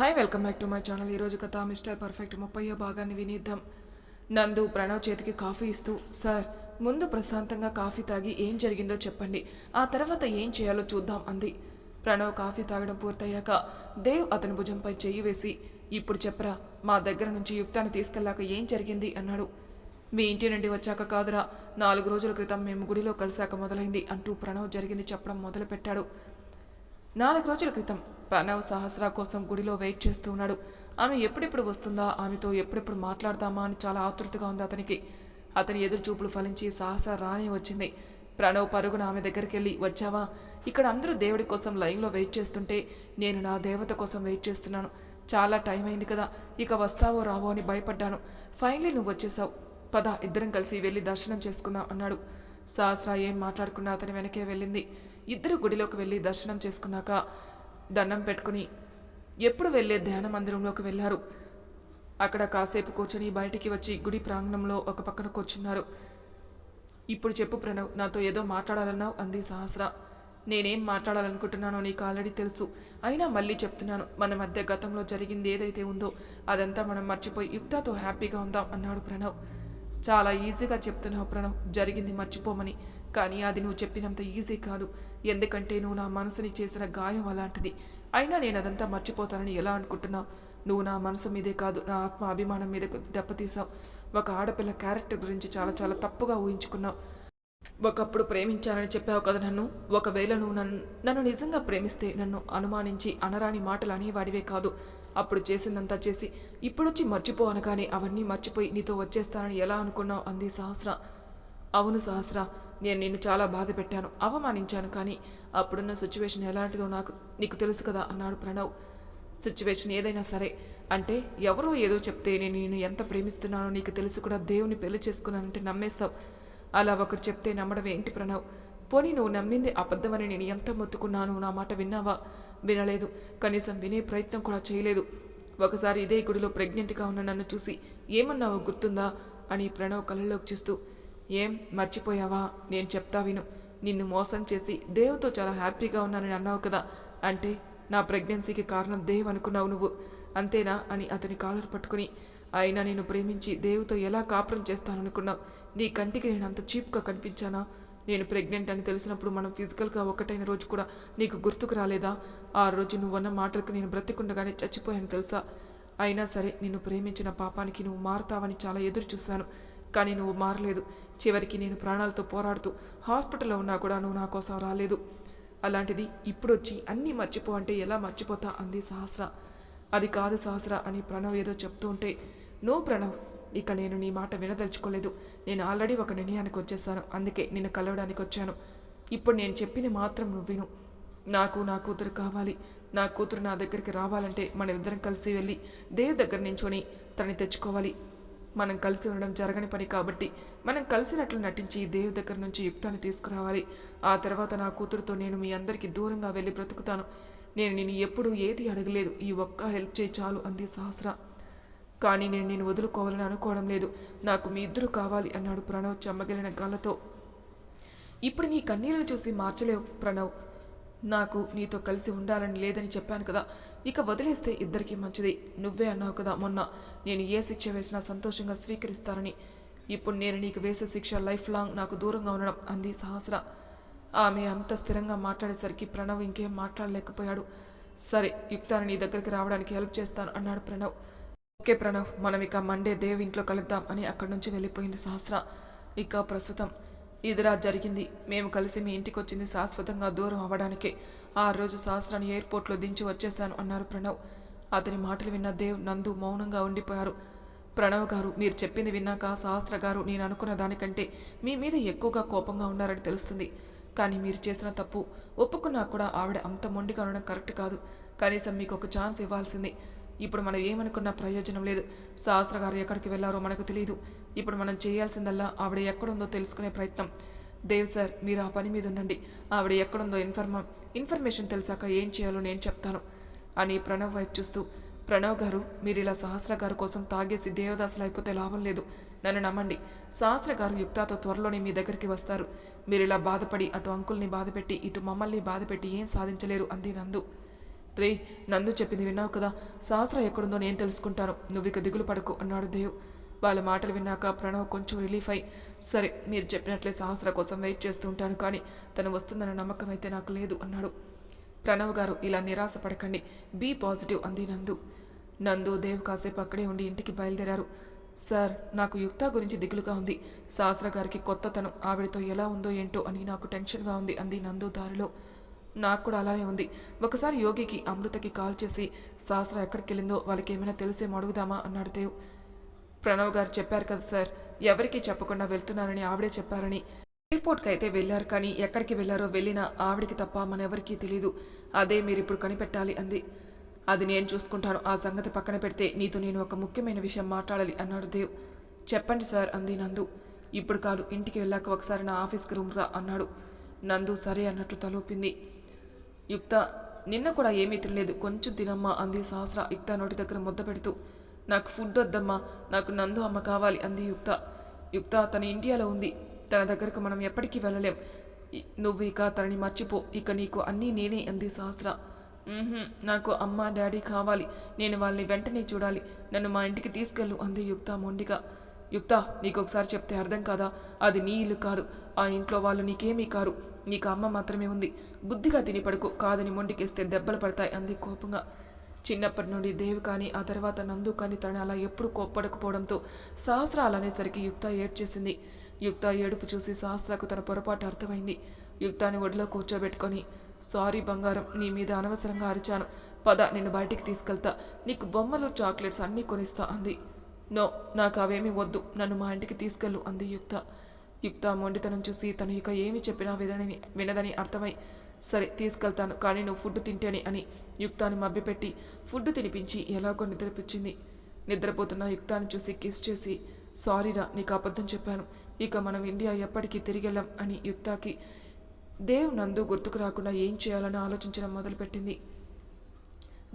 Hi welcome back to my channel. ఈరోజు కథ mister perfect ముప్పయో భాగాన్ని వినిద్దాం. నందు ప్రణవ్ చేతికి కాఫీ ఇస్తూ సార్ ముందు ప్రశాంతంగా కాఫీ తాగి ఏం జరిగిందో చెప్పండి. ఆ తర్వాత ఏం చేయాలో చూద్దాం అంది. ప్రణవ్ కాఫీ తాగడం పూర్తయ్యాక దేవ్ అతని భుజంపై చెయ్యి వేసి ఇప్పుడు చెప్పరా మా దగ్గర నుంచి యుక్తాన్ని తీసుకెళ్ళాక ఏం జరిగింది? అన్నాడు. మీ ఇంటి నుండి వచ్చాక కాదురా నాలుగు రోజుల క్రితం మేము గుడిలో కలిశాక మొదలైంది అంటూ ప్రణవ్ జరిగింది చెప్పడం మొదలుపెట్టాడు. నాలుగు రోజుల క్రితం ప్రణవ్ సహస్ర కోసం గుడిలో వెయిట్ చేస్తూ ఉన్నాడు. ఆమె ఎప్పుడెప్పుడు వస్తుందా? ఆమెతో ఎప్పుడెప్పుడు మాట్లాడదామా అని చాలా ఆతృతగా ఉంది అతనికి. అతని ఎదురు చూపులు ఫలించి సహస్ర రానే వచ్చింది. ప్రణవ్ పరుగున ఆమె దగ్గరికి వెళ్ళి వచ్చావా? ఇక్కడ అందరూ దేవుడి కోసం లైన్లో వెయిట్ చేస్తుంటే నేను నా దేవత కోసం వెయిట్ చేస్తున్నాను. చాలా టైం అయింది కదా ఇక వస్తావో రావో అని భయపడ్డాను. ఫైనలీ నువ్వు వచ్చేసావు. పద ఇద్దరం కలిసి వెళ్ళి దర్శనం చేసుకుందాం అన్నాడు. సహస్ర ఏం మాట్లాడుకున్నా అతని వెనకే వెళ్ళింది. ఇద్దరు గుడిలోకి వెళ్ళి దర్శనం చేసుకున్నాక దండం పెట్టుకుని ఎప్పుడు వెళ్ళే ధ్యాన మందిరంలోకి వెళ్ళారు. అక్కడ కాసేపు కూర్చొని బయటికి వచ్చి గుడి ప్రాంగణంలో ఒక పక్కన కూర్చున్నారు. ఇప్పుడు చెప్పు ప్రణవ్ నాతో ఏదో మాట్లాడాలన్నావు అంది సహస్ర. నేనేం మాట్లాడాలనుకుంటున్నానో నీకు ఆల్రెడీ తెలుసు. అయినా మళ్ళీ చెప్తున్నాను. మన మధ్య గతంలో జరిగింది ఏదైతే ఉందో అదంతా మనం మర్చిపోయి యుక్తాతో హ్యాపీగా ఉందాం అన్నాడు ప్రణవ్. చాలా ఈజీగా చెప్తున్నావు ప్రణవ్. జరిగింది మర్చిపోమని. కానీ అది నువ్వు చెప్పినంత ఈజీ కాదు. ఎందుకంటే నువ్వు నా మనసుని చేసిన గాయం అలాంటిది. అయినా నేను అదంతా మర్చిపోతానని ఎలా అనుకుంటున్నావు? నువ్వు నా మనసు మీదే కాదు నా ఆత్మ అభిమానం మీద దెబ్బతీసావు ఒక ఆడపిల్ల క్యారెక్టర్ గురించి చాలా చాలా తప్పుగా ఊహించుకున్నావు. ఒకప్పుడు ప్రేమించానని చెప్పావు కదా నన్ను. ఒకవేళ నువ్వు నన్ను నన్ను నిజంగా ప్రేమిస్తే నన్ను అనుమానించి అనరాని మాటలు అనేవాడివే కాదు. అప్పుడు చేసిందంతా చేసి ఇప్పుడొచ్చి మర్చిపో అనగానే అవన్నీ మర్చిపోయి నీతో వచ్చేస్తానని ఎలా అనుకున్నావు అంది సహస్ర. అవును సహస్ర నేను నిన్ను చాలా బాధ పెట్టాను అవమానించాను కానీ అప్పుడున్న సిచ్యువేషన్ ఎలాంటిదో నాకు నీకు తెలుసు కదా అన్నాడు ప్రణవ్. సిచ్యువేషన్ ఏదైనా సరే అంటే ఎవరో ఏదో చెప్తే నేను నిన్ను ఎంత ప్రేమిస్తున్నానో నీకు తెలుసు కూడా దేవుని పెళ్ళి చేసుకున్నానంటే నమ్మేస్తావు. అలా ఒకరు చెప్తే నమ్మడం ఏంటి ప్రణవ్. పోనీ నువ్వు నమ్మింది అబద్ధమని నేను ఎంత మొత్తుకున్నాను నా మాట విన్నావా? వినలేదు. కనీసం వినే ప్రయత్నం కూడా చేయలేదు. ఒకసారి ఇదే గుడిలో ప్రెగ్నెంట్గా ఉన్న నన్ను చూసి ఏమన్నావు గుర్తుందా? అని ప్రణవ్ కళ్ళలోకి చూస్తూ ఏం? మర్చిపోయావా? నేను చెప్తా విను. నిన్ను మోసం చేసి దేవ్తో చాలా హ్యాపీగా ఉన్నానని అన్నావు కదా? అంటే నా ప్రెగ్నెన్సీకి కారణం దేవ్ అనుకున్నావు నువ్వు. అంతేనా? అని అతని కాలర్ పట్టుకుని అయినా నేను ప్రేమించి దేవుతో ఎలా కాపురం చేస్తాననుకున్నావు? నీ కంటికి నేను అంత చీప్గా కనిపించానా? నేను ప్రెగ్నెంట్ అని తెలిసినప్పుడు మనం ఫిజికల్గా ఒకటైన రోజు కూడా నీకు గుర్తుకు రాలేదా? ఆ రోజు నువ్వన్న మాటలకు నేను బ్రతికుండగానే చచ్చిపోయాను తెలుసా? అయినా సరే నిన్ను ప్రేమించిన పాపానికి నువ్వు మారుతావని చాలా ఎదురు చూశాను. కానీ నువ్వు మారలేదు. చివరికి నేను ప్రాణాలతో పోరాడుతూ హాస్పిటల్లో ఉన్నా కూడా నువ్వు నా కోసం రాలేదు. అలాంటిది ఇప్పుడు వచ్చి అన్నీ మర్చిపో అంటే ఎలా మర్చిపోతా అంది సహస్ర. అది కాదు సహస్ర అని ప్రణవ్ ఏదో చెప్తూ ఉంటే నో ప్రణవ్ ఇక నేను నీ మాట వినదలుచుకోలేదు. నేను ఆల్రెడీ ఒక నిర్ణయానికి వచ్చేసాను అందుకే నిన్ను కలవడానికి వచ్చాను. ఇప్పుడు నేను చెప్పిన మాత్రం నువ్వు విను. నాకు నా కూతురు కావాలి. నా కూతురు నా దగ్గరికి రావాలంటే మన ఇద్దరం కలిసి వెళ్ళి దేవ్ దగ్గర నించొని తనని తెచ్చుకోవాలి. మనం కలిసి ఉండడం జరగని పని కాబట్టి మనం కలిసినట్లు నటించి దేవ్ దగ్గర నుంచి యుక్తాన్ని తీసుకురావాలి. ఆ తర్వాత నా కూతురుతో నేను మీ అందరికీ దూరంగా వెళ్ళి బ్రతుకుతాను. నేను నేను ఎప్పుడూ ఏది అడగలేదు. ఈ ఒక్క హెల్ప్ చేయి చాలు అంది సహస్ర. కానీ నేను నేను వదులుకోవాలని అనుకోవడం లేదు. నాకు మీ ఇద్దరు కావాలి అన్నాడు ప్రణవ్ చెమ్మగిలిన గాలతో. ఇప్పుడు నీ కన్నీళ్ళను చూసి మార్చలేవు ప్రణవ్. నాకు నీతో కలిసి ఉండాలని లేదని చెప్పాను కదా. ఇక వదిలేస్తే ఇద్దరికీ మంచిది. నువ్వే అన్నావు కదా మొన్న. నేను ఏ శిక్ష వేసినా సంతోషంగా స్వీకరిస్తారని. ఇప్పుడు నేను నీకు వేసే శిక్ష లైఫ్ లాంగ్ నాకు దూరంగా ఉండడం అంది సహస్ర. ఆమె అంత స్థిరంగా మాట్లాడేసరికి ప్రణవ్ ఇంకేం మాట్లాడలేకపోయాడు. సరే యుక్తాన్ని నీ దగ్గరికి రావడానికి హెల్ప్ చేస్తాను అన్నాడు ప్రణవ్. ఓకే ప్రణవ్ మనం ఇక మండే దేవ్ ఇంట్లో కలుద్దాం అని అక్కడి నుంచి వెళ్ళిపోయింది సహస్ర. ఇక ప్రస్తుతం ఇదిరా జరిగింది. మేము కలిసి మీ ఇంటికి వచ్చింది శాశ్వతంగా దూరం అవ్వడానికే. ఆ రోజు సహస్రాన్ని ఎయిర్పోర్ట్లో దించి వచ్చేశాను అన్నారు ప్రణవ్. అతని మాటలు విన్న దేవ్ నందు మౌనంగా ఉండిపోయారు. ప్రణవ్ గారు మీరు చెప్పింది విన్నాక సహస్ర గారు నేను అనుకున్న దానికంటే మీ మీద ఎక్కువగా కోపంగా ఉన్నారని తెలుస్తుంది. కానీ మీరు చేసిన తప్పు ఒప్పుకున్నా కూడా ఆవిడ అంత మొండిగా ఉండడం కరెక్ట్ కాదు. కనీసం మీకు ఒక ఛాన్స్ ఇవ్వాల్సింది. ఇప్పుడు మనం ఏమనుకున్నా ప్రయోజనం లేదు. సహస్ర గారు ఎక్కడికి వెళ్ళారో మనకు తెలియదు ఇప్పుడు మనం చేయాల్సిందల్లా ఆవిడ ఎక్కడుందో తెలుసుకునే ప్రయత్నం. దేవ్ సార్ మీరు ఆ పని మీద ఉండండి. ఆవిడ ఎక్కడుందో ఇన్ఫర్మా ఇన్ఫర్మేషన్ తెలిసాక ఏం చేయాలో నేను చెప్తాను. అని ప్రణవ్ వైపు చూస్తూ ప్రణవ్ గారు మీరు ఇలా సహస్ర గారు కోసం తాగేసి దేవదాసులు అయిపోతే లాభం లేదు. నన్ను నమ్మండి. సహస్ర గారు యుక్తాతో త్వరలోనే మీ దగ్గరికి వస్తారు. మీరు ఇలా బాధపడి అటు అంకుల్ని బాధపెట్టి ఇటు మమ్మల్ని బాధపెట్టి ఏం సాధించలేరు అంది నందు. రే నందు చెప్పింది విన్నావు కదా? సహస్ర ఎక్కడుందో నేను తెలుసుకుంటాను. నువ్వు ఇక దిగులు పడకు అన్నాడు దేవ్. వాళ్ళ మాటలు విన్నాక ప్రణవ్ కొంచెం రిలీఫ్ అయి సరే మీరు చెప్పినట్లే సహస్ర కోసం వెయిట్ చేస్తూ ఉంటాను కానీ తను వస్తుందన్న నమ్మకం అయితే నాకు లేదు అన్నాడు. ప్రణవ్ గారు ఇలా నిరాశ పడకండి. బీ పాజిటివ్ అంది నందు. నందు దేవ్ కాసేపు అక్కడే ఉండి ఇంటికి బయలుదేరారు. సార్ నాకు యుక్త గురించి దిగులుగా ఉంది. శాస్త్ర గారికి కొత్తతనం ఆవిడతో ఎలా ఉందో ఏంటో అని నాకు టెన్షన్గా ఉంది అంది నందు దారిలో. నాకు కూడా అలానే ఉంది. ఒకసారి యోగికి అమృతకి కాల్ చేసి శాస్త్ర ఎక్కడికి వెళ్ళిందో వాళ్ళకి ఏమైనా తెలిసేమో అడుగుదామా అన్నాడు దేవ్. ప్రణవ్ గారు చెప్పారు కదా సార్ ఎవరికీ చెప్పకుండా వెళ్తున్నానని ఆవిడే చెప్పారని. ఎయిర్పోర్ట్కి అయితే వెళ్ళారు కానీ ఎక్కడికి వెళ్ళారో వెళ్ళినా ఆవిడికి తప్ప మనెవరికీ తెలీదు. అదే మీరు ఇప్పుడు కనిపెట్టాలి అంది. అది నేను చూసుకుంటాను. ఆ సంగతి పక్కన పెడితే నీతో నేను ఒక ముఖ్యమైన విషయం మాట్లాడాలి అన్నాడు దేవ్. చెప్పండి సార్ అంది నందు. ఇప్పుడు కాదు ఇంటికి వెళ్ళాక ఒకసారి నా ఆఫీస్కి రూమ్ రా అన్నాడు. నందు సరే అన్నట్లు తలూపింది. యుక్త నిన్న కూడా ఏమీ తినలేదు. కొంచెం తినమ్మా అంది సహస్ర యుక్త నోటి దగ్గర ముద్ద పెడుతూ. నాకు ఫుడ్ వద్దమ్మా నాకు నందు అమ్మ కావాలి అంది యుక్త. యుక్త తన ఇండియాలో ఉంది. తన దగ్గరకు మనం ఎప్పటికీ వెళ్ళలేం. నువ్వు ఇక తనని మర్చిపో ఇక నీకు అన్నీ నేనే అంది సహస్ర. నాకు అమ్మ డాడీ కావాలి. నేను వాళ్ళని వెంటనే చూడాలి. నన్ను మా ఇంటికి తీసుకెళ్ళు అంది యుక్త మొండిగా. యుక్త నీకు ఒకసారి చెప్తే అర్థం కాదా? అది నీ ఇల్లు కాదు. ఆ ఇంట్లో వాళ్ళు నీకేమీ కారు. నీకు అమ్మ మాత్రమే ఉంది. బుద్ధిగా తిని పడుకు. కాదని మొండికేస్తే దెబ్బలు పడతాయి అంది కోపంగా. చిన్నప్పటి నుండి దేవి కానీ ఆ తర్వాత నందు కానీ తను అలా ఎప్పుడు కోప్పడకపోవడంతో సహస్ర అలానేసరికి యుక్త ఏడ్చేసింది. యుక్త ఏడుపు చూసి సహస్రకు తన పొరపాటు అర్థమైంది. యుక్తాని ఒడిలో కూర్చోబెట్టుకొని సారీ బంగారం నీ మీద అనవసరంగా అరిచాను. పద నిన్ను బయటికి తీసుకెళ్తా. నీకు బొమ్మలు చాక్లెట్స్ అన్నీ కొనిస్తా అంది. నో నాకు అవేమీ వద్దు. నన్ను మా ఇంటికి తీసుకెళ్ళు అంది యుక్త. యుక్త మొండితనం చూసి తను ఇక ఏమి చెప్పినా వినని వినదని అర్థమై సరే తీసుకెళ్తాను కానీ నువ్వు ఫుడ్ తింటేనే అని యుక్తాన్ని మభ్యపెట్టి ఫుడ్ తినిపించి ఎలాగో నిద్రపించింది నిద్రపోతున్న యుక్తాన్ని చూసి కిస్ చేసి సారీరా నీకు అబద్ధం చెప్పాను. ఇక మనం ఇండియా ఎప్పటికీ తిరిగెళ్ళాం అని యుక్తాకి. దేవ్ నందు గుర్తుకు రాకుండా ఏం చేయాలని ఆలోచించడం మొదలుపెట్టింది.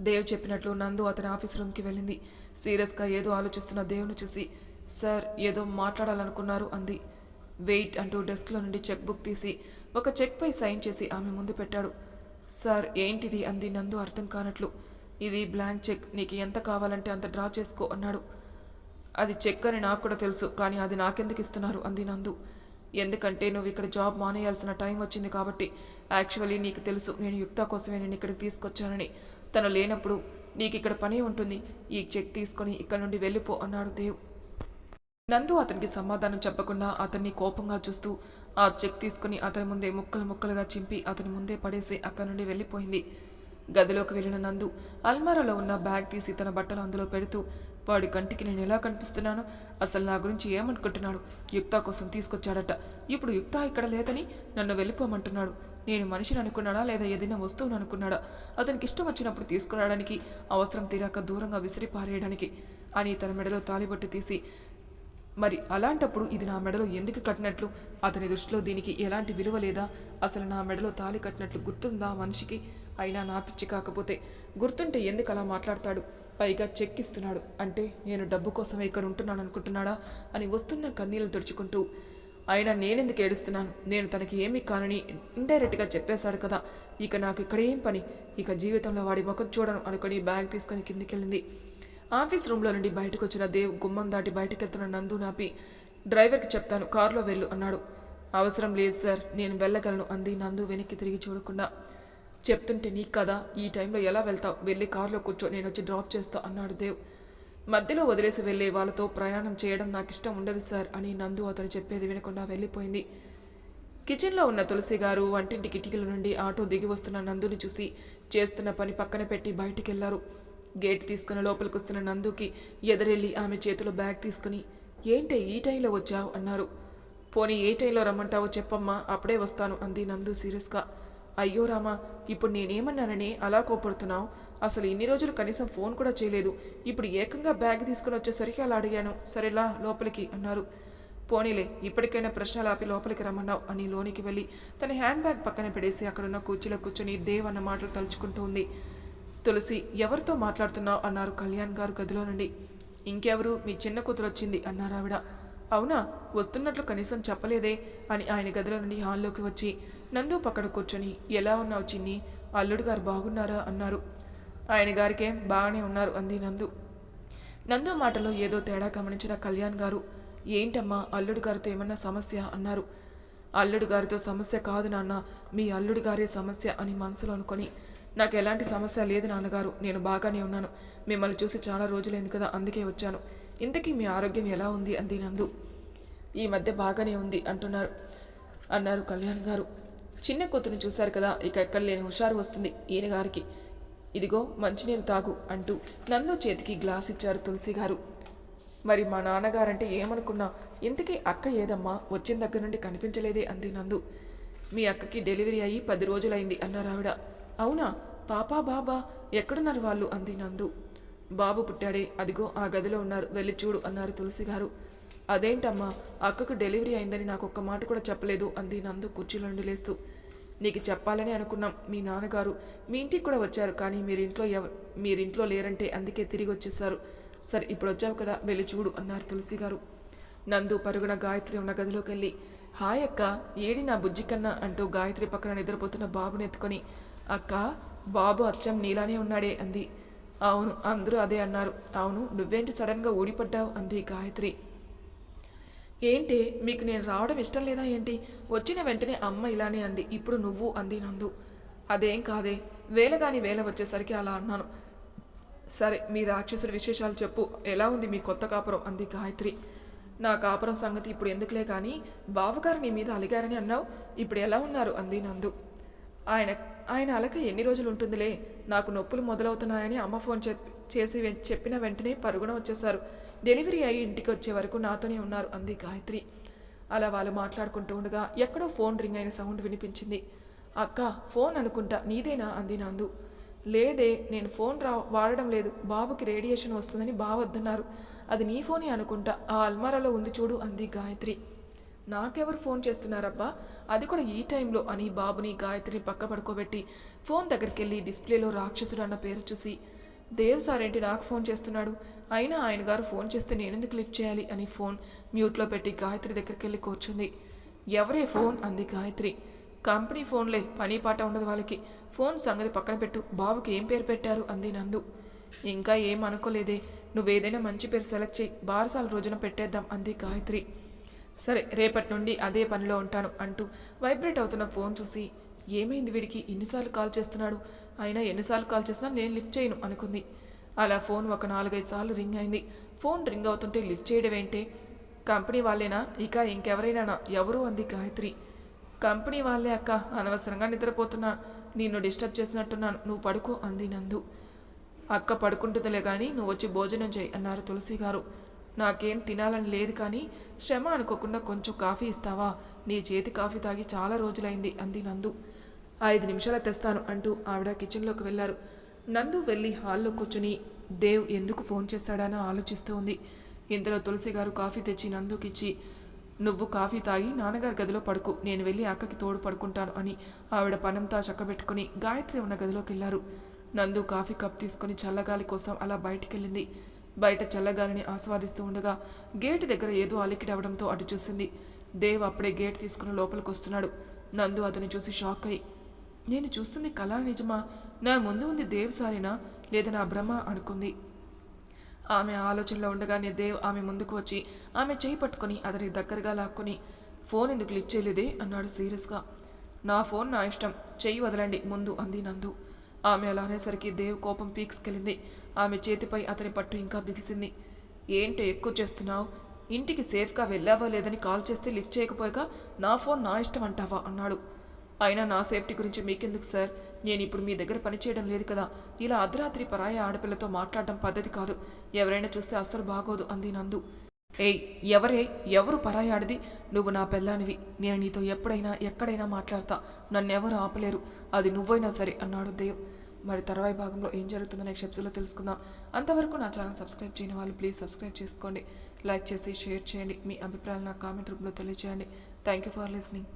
దేవ్ చెప్పినట్లు నందు అతని ఆఫీస్ రూమ్కి వెళ్ళింది. సీరియస్గా ఏదో ఆలోచిస్తున్న దేవుని చూసి సార్ ఏదో మాట్లాడాలనుకున్నారు అంది. వెయిట్ అంటూ డెస్క్లో నుండి చెక్ బుక్ తీసి ఒక చెక్పై సైన్ చేసి ఆమె ముందు పెట్టాడు. సార్ ఏంటిది? అంది నందు అర్థం కానట్లు. ఇది బ్లాంక్ చెక్. నీకు ఎంత కావాలంటే అంత డ్రా చేసుకో అన్నాడు. అది చెక్ అని నాకు కూడా తెలుసు కానీ అది నాకెందుకు ఇస్తున్నారు? అంది నందు. ఎందుకంటే నువ్వు ఇక్కడ జాబ్ మానేయాల్సిన టైం వచ్చింది కాబట్టి యాక్చువల్లీ నీకు తెలుసు నేను యుక్త కోసమే నేను ఇక్కడికి తీసుకొచ్చానని. తను లేనప్పుడు నీకు ఇక్కడ పని ఉంటుంది. ఈ చెక్ తీసుకొని ఇక్కడ నుండి వెళ్ళిపో అన్నాడు దేవ్. నందు అతనికి సమాధానం చెప్పకుండా అతన్ని కోపంగా చూస్తూ ఆ చెక్ తీసుకుని అతని ముందే ముక్కలు ముక్కలుగా చింపి అతని ముందే పడేసి అక్కడి నుండి వెళ్ళిపోయింది. గదిలోకి వెళ్ళిన నందు అల్మారాలో ఉన్న బ్యాగ్ తీసి తన బట్టలు అందులో పెడుతూ వాడి కంటికి నేను ఎలా కనిపిస్తున్నాను? అసలు నా గురించి ఏమనుకుంటున్నాడు? యుక్త కోసం తీసుకొచ్చాడట. ఇప్పుడు యుక్త ఇక్కడ లేదని నన్ను వెళ్ళిపోమంటున్నాడు. నేను మనిషిని అనుకున్నాడా లేదా ఏదైనా వస్తువును అనుకున్నాడా? అతనికి ఇష్టం వచ్చినప్పుడు తీసుకురావడానికి అవసరం తీరాక దూరంగా విసిరి పారేయడానికి అని తన మెడలో తాలిబొట్టు తీసి మరి అలాంటప్పుడు ఇది నా మెడలో ఎందుకు కట్టినట్లు? అతని దృష్టిలో దీనికి ఎలాంటి విలువ లేదా? అసలు నా మెడలో తాలి కట్టినట్లు గుర్తుందా మనిషికి? అయినా నా పిచ్చి కాకపోతే గుర్తుంటే ఎందుకు అలా మాట్లాడతాడు? పైగా చెక్ ఇస్తున్నాడు అంటే నేను డబ్బు కోసం ఇక్కడ ఉంటున్నాను అనుకుంటున్నాడా అని వస్తున్న కన్నీళ్ళు తుడుచుకుంటూ అయినా నేనెందుకు ఏడుస్తున్నాను? నేను తనకి ఏమీ కానని ఇండైరెక్ట్గా చెప్పేశాడు కదా. ఇక నాకు ఇక్కడ ఏం పని? ఇక జీవితంలో వాడి ముఖం చూడను అనుకుని బ్యాగ్ తీసుకొని కిందికెళ్ళింది. ఆఫీస్ రూమ్లో నుండి బయటకు వచ్చిన దేవ్ గుమ్మం దాటి బయటకెళ్తున్న నందు నాపి డ్రైవర్కి చెప్తాను కారులో వెళ్ళు అన్నాడు. అవసరం లేదు సార్ నేను వెళ్ళగలను అంది నందు వెనక్కి తిరిగి చూడకుండా. చెప్తుంటే నీకు కదా ఈ టైంలో ఎలా వెళ్తావు? వెళ్ళి కారులో కూర్చో నేను వచ్చి డ్రాప్ చేస్తా అన్నాడు దేవ్. మధ్యలో వదిలేసి వెళ్ళే వాళ్ళతో ప్రయాణం చేయడం నాకు ఇష్టం ఉండదు సార్ అని నందు అతను చెప్పేది వినకుండా వెళ్ళిపోయింది. కిచెన్లో ఉన్న తులసి గారు వంటింటి కిటికీల నుండి ఆటో దిగి వస్తున్న నందుని చూసి చేస్తున్న పని పక్కన పెట్టి బయటికెళ్ళారు. గేట్ తీసుకుని లోపలికి వస్తున్న నందుకి ఎదురెళ్ళి ఆమె చేతిలో బ్యాగ్ తీసుకుని ఏంటే ఈ టైంలో వచ్చావు? అన్నారు. పోనీ ఏ టైంలో రమ్మంటావో చెప్పమ్మా అప్పుడే వస్తాను అంది నందు సీరియస్గా. అయ్యో రామా ఇప్పుడు నేనేమన్నానని అలా కోపడుతున్నావు? అసలు ఇన్ని రోజులు కనీసం ఫోన్ కూడా చేయలేదు. ఇప్పుడు ఏకంగా బ్యాగ్ తీసుకుని వచ్చేసరికి అలా అడిగాను. సరేలా లోపలికి అన్నారు. పోనీలే ఇప్పటికైనా ప్రశ్నలు ఆపి లోపలికి రమ్మన్నావు అని లోనికి వెళ్ళి తన హ్యాండ్ బ్యాగ్ పక్కన పెడేసి అక్కడున్న కుర్చీలో కూర్చొని దేవ్ అన్న మాటలు తలుచుకుంటూ ఉంది. తులసి ఎవరితో మాట్లాడుతున్నావు? అన్నారు కళ్యాణ్ గారు గదిలో నుండి. ఇంకెవరు? మీ చిన్న కూతురు వచ్చింది అన్నారు ఆవిడ. అవునా? వస్తున్నట్లు కనీసం చెప్పలేదే అని ఆయన గదిలో నుండి హాల్లోకి వచ్చి నందు పక్కన కూర్చొని ఎలా ఉన్నావు చిన్ని? అల్లుడు గారు బాగున్నారా? అన్నారు. ఆయన గారికేం బాగానే ఉన్నారు అంది నందు. నందు మాటలో ఏదో తేడా గమనించిన కళ్యాణ్ గారు ఏంటమ్మా అల్లుడు గారితో ఏమన్నా సమస్య? అన్నారు. అల్లుడు గారితో సమస్య కాదు నాన్న మీ అల్లుడు గారే సమస్య అని మనసులో అనుకొని నాకు ఎలాంటి సమస్య లేదు నాన్నగారు నేను బాగానే ఉన్నాను. మిమ్మల్ని చూసి చాలా రోజులైంది కదా అందుకే వచ్చాను. ఇంతకీ మీ ఆరోగ్యం ఎలా ఉంది? అంది నందు. ఈ మధ్య బాగానే ఉంది అంటున్నారు అన్నారు కళ్యాణ్ గారు. చిన్న కూతురుని చూశారు కదా ఇక ఎక్కడ లేని హుషారు వస్తుంది ఈయన గారికి. ఇదిగో మంచినీళ్ళు తాగు అంటూ నందు చేతికి గ్లాస్ ఇచ్చారు తులసి గారు మరి మా నాన్నగారంటే ఏమనుకున్నా ఇంతకీ అక్క ఏదమ్మా వచ్చిన దగ్గర నుండి కనిపించలేదే అంది నందు. మీ అక్కకి డెలివరీ అయ్యి పది రోజులైంది అన్నారు ఆవిడ. అవునా? పాపా బాబా ఎక్కడున్నారు వాళ్ళు? అంది నందు. బాబు పుట్టాడే అదిగో ఆ గదిలో ఉన్నారు వెళ్ళి చూడు అన్నారు తులసి గారు అదేంటమ్మా అక్కకు డెలివరీ అయిందని నాకు ఒక్క మాట కూడా చెప్పలేదు అంది నందు కుర్చీలో నుండి లేస్తూ. నీకు చెప్పాలని అనుకున్నాం. మీ నాన్నగారు మీ ఇంటికి కూడా వచ్చారు కానీ మీరింట్లో ఎవ మీరింట్లో లేరంటే అందుకే తిరిగి వచ్చేసారు సరే ఇప్పుడు వచ్చావు కదా వెళ్ళి చూడు అన్నారు తులసి గారు. నందు పరుగున గాయత్రి ఉన్న గదిలోకి వెళ్ళి హాయ్ అక్క ఏడి నా బుజ్జి కన్నా? అంటూ గాయత్రి పక్కన నిద్రపోతున్న బాబుని ఎత్తుకొని అక్క బాబు అచ్చం నీలానే ఉన్నాడే అంది. అవును అందరూ అదే అన్నారు. అవును నువ్వేంటి సడన్గా ఊడిపడ్డావు? అంది గాయత్రి. ఏంటి? మీకు నేను రావడం ఇష్టం లేదా ఏంటి? వచ్చిన వెంటనే అమ్మ ఇలానే అంది. ఇప్పుడు నువ్వు అంది నందు. అదేం కాదే. వేలగాని వేల వచ్చేసరికి అలా అన్నాను. సరే మీ రాక్షసుడి విశేషాలు చెప్పు. ఎలా ఉంది మీ కొత్త కాపురం? అంది గాయత్రి. నా కాపురం సంగతి ఇప్పుడు ఎందుకులే కానీ బావగారు నీ మీద అలిగారని అన్నావు. ఇప్పుడు ఎలా ఉన్నారు? అంది నందు. ఆయన ఆయన అలక ఎన్ని రోజులు ఉంటుందిలే? నాకు నొప్పులు మొదలవుతున్నాయని అమ్మ ఫోన్ చెప్- చేసి వె- చెప్పిన వెంటనే పరుగున వచ్చేశారు. డెలివరీ అయ్యి ఇంటికి వచ్చే వరకు నాతోనే ఉన్నారు అంది గాయత్రి. అలా వాళ్ళు మాట్లాడుకుంటూ ఉండగా ఎక్కడో ఫోన్ రింగ్ అయిన సౌండ్ వినిపించింది. అక్క ఫోన్ అనుకుంటా నీదేనా? అంది నందు. లేదే నేను ఫోన్ రా వాడడం లేదు. బాబుకి రేడియేషన్ వస్తుందని బావద్దన్నారు అది నీ ఫోనే అనుకుంటా ఆ అల్మారాలో ఉంది చూడు అంది గాయత్రి. నాకెవరు ఫోన్ చేస్తున్నారబ్బా? అది కూడా ఈ టైంలో అని బాబుని గాయత్రిని పక్క పడుకోబెట్టి ఫోన్ దగ్గరికి వెళ్ళి డిస్ప్లేలో రాక్షసుడు అన్న పేరు చూసి దేవ్ సార్ ఏంటి నాకు ఫోన్ చేస్తున్నాడు? అయినా ఆయన గారు ఫోన్ చేస్తే నేనెందుకు లిఫ్ట్ చేయాలి అని ఫోన్ మ్యూట్లో పెట్టి గాయత్రి దగ్గరికి వెళ్ళి కూర్చుంది. ఎవరే ఫోన్? అంది గాయత్రి. కంపెనీ ఫోన్లే పని పాట ఉండదు వాళ్ళకి. ఫోన్ సంగతి పక్కన పెట్టు బాబుకి ఏం పేరు పెట్టారు? అంది నందు. ఇంకా ఏం అనుకోలేదే నువ్వేదైనా మంచి పేరు సెలెక్ట్ చేయి బారసాల రోజున పెట్టేద్దాం అంది గాయత్రి. సరే రేపటి నుండి అదే పనిలో ఉంటాను అంటూ వైబ్రేట్ అవుతున్న ఫోన్ చూసి ఏమైంది వీడికి? ఎన్నిసార్లు కాల్ చేస్తున్నాడు? అయినా ఎన్నిసార్లు కాల్ చేసినా నేను లిఫ్ట్ చేయను అనుకుంది. అలా ఫోన్ ఒక నాలుగైదు సార్లు రింగ్ అయింది. ఫోన్ రింగ్ అవుతుంటే లిఫ్ట్ చేయడం ఏంటే? కంపెనీ వాళ్ళేనా? ఇక ఇంకెవరైనా ఎవరు అంది గాయత్రి. కంపెనీ వాళ్ళే అక్క అనవసరంగా నిద్రపోతున్నా. నిన్ను డిస్టర్బ్ చేసినట్టున్నాను. నువ్వు పడుకో అంది నందు. అక్క పడుకుంటుందిలే కానీ నువ్వు వచ్చి భోజనం చేయి అన్నారు తులసి గారు. నాకేం తినాలని లేదు కానీ శ్రమ అనుకోకుండా కొంచెం కాఫీ ఇస్తావా? నీ చేతి కాఫీ తాగి చాలా రోజులైంది అంది నందు. ఐదు నిమిషాలు తెస్తాను అంటూ ఆవిడ కిచెన్లోకి వెళ్ళారు. నందు వెళ్ళి హాల్లో కూర్చుని దేవ్ ఎందుకు ఫోన్ చేశాడని ఆలోచిస్తూ ఉంది. ఇంతలో తులసి గారు కాఫీ తెచ్చి నందుకిచ్చి నువ్వు కాఫీ తాగి నాన్నగారి గదిలో పడుకు. నేను వెళ్ళి అక్కకి తోడు పడుకుంటాను అని ఆవిడ పనంతా చక్కబెట్టుకుని గాయత్రి ఉన్న గదిలోకి వెళ్ళారు నందు కాఫీ కప్ తీసుకుని చల్లగాలి కోసం అలా బయటికెళ్ళింది. బయట చల్లగాలిని ఆస్వాదిస్తూ ఉండగా గేటు దగ్గర ఏదో అలికిడవడంతో అటు చూసింది. దేవ్ అప్పుడే గేట్ తీసుకుని లోపలికి వస్తున్నాడు నందు అతను చూసి షాక్ అయి నేను చూస్తుంది కళా నిజమా? నా ముందు ఉంది దేవ్ సారీనా లేదా నా భ్రమ అనుకుంది. ఆమె ఆలోచనలో ఉండగానే దేవ్ ఆమె ముందుకు వచ్చి ఆమె చేయి పట్టుకొని అతని దగ్గరగా లాక్కొని ఫోన్ ఎందుకు లిఫ్ట్ చేయలేదే? అన్నాడు సీరియస్గా. నా ఫోన్ నా ఇష్టం చెయ్యి వదలండి ముందు అంది నందు. ఆమె అలా అనేసరికి దేవ్ కోపం పీక్స్కెళ్ళింది. ఆమె చేతిపై అతని పట్టు ఇంకా బిగిసింది. ఏంటో ఎక్కువ చేస్తున్నావు? ఇంటికి సేఫ్గా వెళ్ళావా లేదని కాల్ చేస్తే లిఫ్ట్ చేయకపోయాక నా ఫోన్ నా ఇష్టం అంటావా? అన్నాడు. అయినా నా సేఫ్టీ గురించి మీకెందుకు సార్? నేను ఇప్పుడు మీ దగ్గర పనిచేయడం లేదు కదా. ఇలా అర్ధరాత్రి పరాయ ఆడపిల్లతో మాట్లాడడం పద్ధతి కాదు. ఎవరైనా చూస్తే అస్సలు బాగోదు అంది నందు. ఏయ్ ఎవరే? ఎవరు పరాయి ఆడిది? నువ్వు నా పెళ్ళానివి. నేను నీతో ఎప్పుడైనా ఎక్కడైనా మాట్లాడతా. నన్నెవరు ఆపలేరు. అది నువ్వైనా సరే అన్నాడు దేవ్. మరి తర్వాయి భాగంలో ఏం జరుగుతుందో నెక్స్ట్ ఎపిసోడ్లో తెలుసుకుందాం. అంతవరకు నా ఛానల్ సబ్స్క్రైబ్ చేయని వాళ్ళు ప్లీజ్ సబ్స్క్రైబ్ చేసుకోండి. లైక్ చేసి షేర్ చేయండి. మీ అభిప్రాయాలు నా కామెంట్ రూపంలో తెలియజేయండి థ్యాంక్ యూ ఫర్ లిసనింగ్.